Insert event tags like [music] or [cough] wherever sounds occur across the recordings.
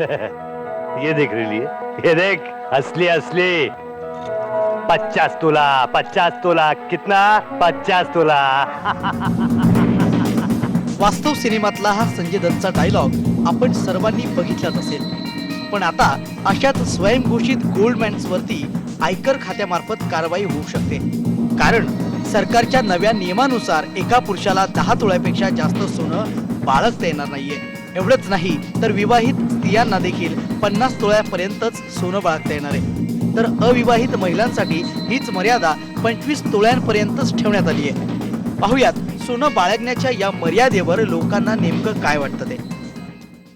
[laughs] ये देख रही ये देख असली असली। पचास तोला पचास तोला कितना? पचास तोला। [laughs] वास्तव सिनेमातला हा संजय दत्तचा डायलॉग आपण सर्वांनी बघितलाच असेल. पण आता अशाच स्वयंघोषित गोल्डमॅन्सवरती आयकर खात्यामार्फत कारवाई होऊ शकते. कारण सरकारच्या नव्या नियमानुसार एका पुरुषाला दहा तोळ्यापेक्षा जास्त सोनं बाळगता येणार नाहीये. एवढंच नाही तर विवाहित स्त्रियांना देखील पन्नास तोळ्यापर्यंतच सोनं बाळगता येणार आहे. तर अविवाहित महिलांसाठी हीच मर्यादा पंचवीस तोळ्यांपर्यंतच ठेवण्यात आली आहे. पाहुयात सोनं बाळगण्याच्या या मर्यादेवर लोकांना नेमकं काय वाटतं ते?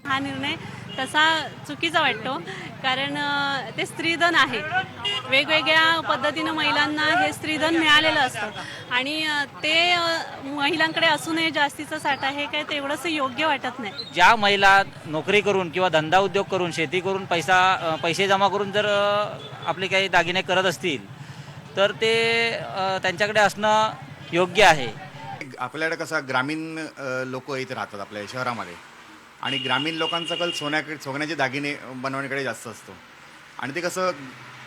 हा निर्णय तसा चुकीचा वाटतो कारण ते स्त्रीधन आहे. वेगवेगळ्या पद्धतीनं महिलांना हे स्त्रीधन मिळालेलं असतं. आणि ते महिलांकडे असूनही जास्तीचा साठा हे काय तेवढंसं योग्य वाटत नाही. ज्या महिला नोकरी करून किंवा धंदा उद्योग करून शेती करून पैसा पैसे जमा करून जर आपले काही दागिने करत असतील तर ते त्यांच्याकडे असणं योग्य आहे. आपल्याकडे कसं ग्रामीण लोक इथे राहतात आपल्या शहरामध्ये. आणि ग्रामीण लोकांचा कल सोन्याकडे सोन्याचे दागिने बनवण्याकडे जास्त असतो. आणि ते कसं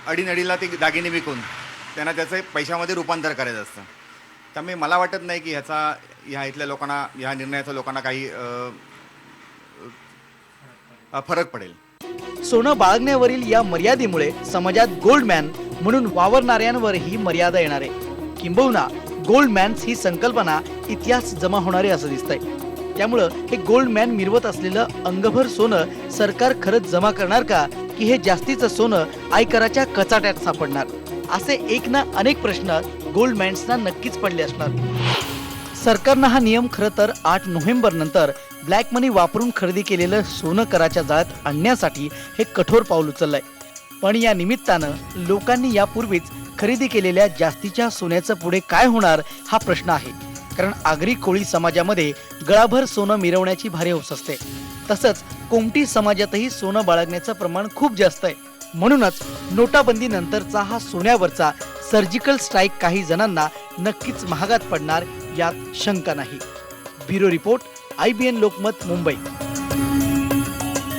अडीनडीला ते दागिने विकून त्यांना त्याचं पैशामध्ये रूपांतर करायचं असतं. त्यामुळे मला वाटत नाही की ह्याचा ह्या इथल्या लोकांना ह्या निर्णयाचा लोकांना काही फरक पडेल. सोनं बाळगण्यावरील या मर्यादेमुळे समाजात गोल्डमॅन म्हणून वावरणाऱ्यांवर ही मर्यादा येणार आहे. किंबहुना गोल्डमॅन्स ही संकल्पना इतिहास जमा होणारी असं दिसतंय. त्यामुळं हे गोल्ड मॅन मिरवत असलेलं अंगभर सोनं सरकार खरंच जमा करणार का? की हे जास्तीचं सोनं आयकराच्या कचाट्यात सापडणार? असे एक ना अनेक प्रश्न गोल्डमॅन्सना नक्कीच पडले असणार. सरकारनं हा नियम खरं तर आठ नोव्हेंबर नंतर ब्लॅक मनी वापरून खरेदी केलेलं सोनं कराच्या जाळ्यात आणण्यासाठी हे कठोर पाऊल उचललंय. पण या निमित्तानं लोकांनी यापूर्वीच खरेदी केलेल्या जास्तीच्या सोन्याचं पुढे काय होणार हा प्रश्न आहे. कारण आगरी कोळी समाजामध्ये गळाभर सोनं मिरवण्याची भारी हौस असते. तसंच कोमटी समाजातही सोनं बाळगण्याचं प्रमाण खूप जास्त आहे. म्हणूनच नोटाबंदी नंतरचा हा सोन्यावरचा सर्जिकल स्ट्राईक काही जणांना नक्कीच महागात पडणार यात शंका नाही. Bureau report I B N Lokmat Mumbai.